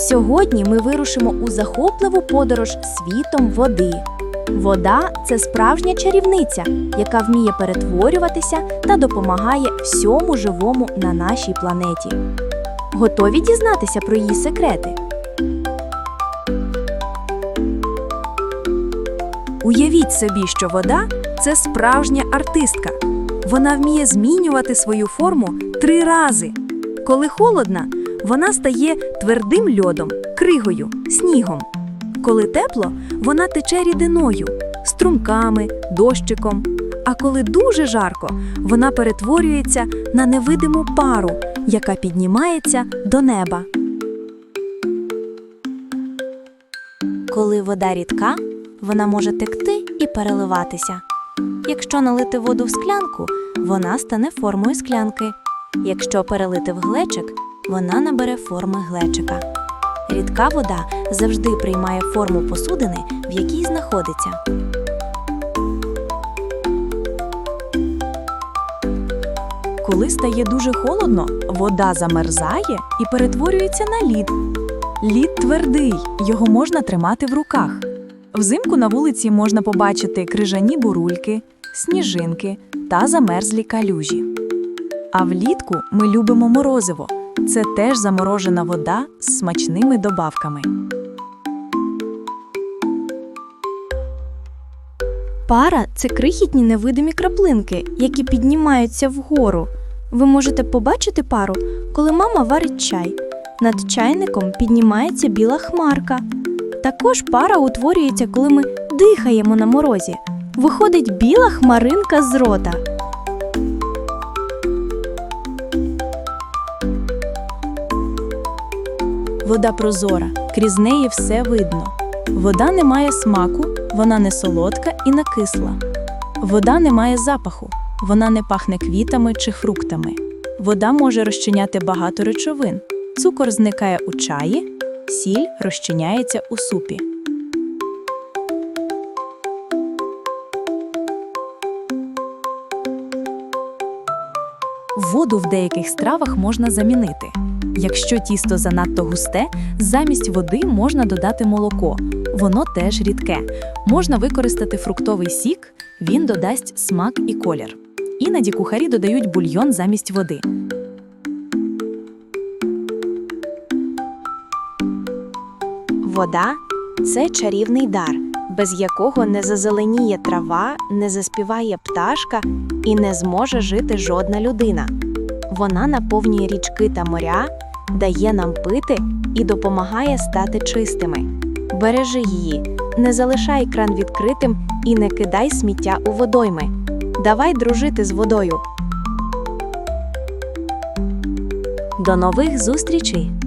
Сьогодні ми вирушимо у захопливу подорож світом води. Вода це справжня чарівниця, яка вміє перетворюватися та допомагає всьому живому на нашій планеті. Готові дізнатися про її секрети? Уявіть собі, що вода це справжня артистка. Вона вміє змінювати свою форму три рази. Коли холодна, вона стає твердим льодом, кригою, снігом. Коли тепло, вона тече рідиною, струмками, дощиком. А коли дуже жарко, вона перетворюється на невидиму пару, яка піднімається до неба. Коли вода рідка, вона може текти і переливатися. Якщо налити воду в склянку, вона стане формою склянки. Якщо перелити в глечик, вона набере форми глечика. Рідка вода завжди приймає форму посудини, в якій знаходиться. Коли стає дуже холодно, вода замерзає і перетворюється на лід. Лід твердий, його можна тримати в руках. Взимку на вулиці можна побачити крижані бурульки, сніжинки та замерзлі калюжі. А влітку ми любимо морозиво. Це теж заморожена вода з смачними добавками. Пара це крихітні невидимі краплинки, які піднімаються вгору. Ви можете побачити пару, коли мама варить чай. Над чайником піднімається біла хмарка. Також пара утворюється, коли ми дихаємо на морозі. Виходить біла хмаринка з рота. Вода прозора, крізь неї все видно. Вода не має смаку, вона не солодка і не кисла. Вода не має запаху, вона не пахне квітами чи фруктами. Вода може розчиняти багато речовин. Цукор зникає у чаї, сіль розчиняється у супі. Воду в деяких стравах можна замінити. Якщо тісто занадто густе, замість води можна додати молоко. Воно теж рідке. Можна використати фруктовий сік, він додасть смак і колір. Іноді кухарі додають бульйон замість води. Вода це чарівний дар, без якого не зазеленіє трава, не заспіває пташка і не зможе жити жодна людина. Вона наповнює річки та моря, дає нам пити і допомагає стати чистими. Бережи її, не залишай кран відкритим і не кидай сміття у водойми. Давай дружити з водою. До нових зустрічей!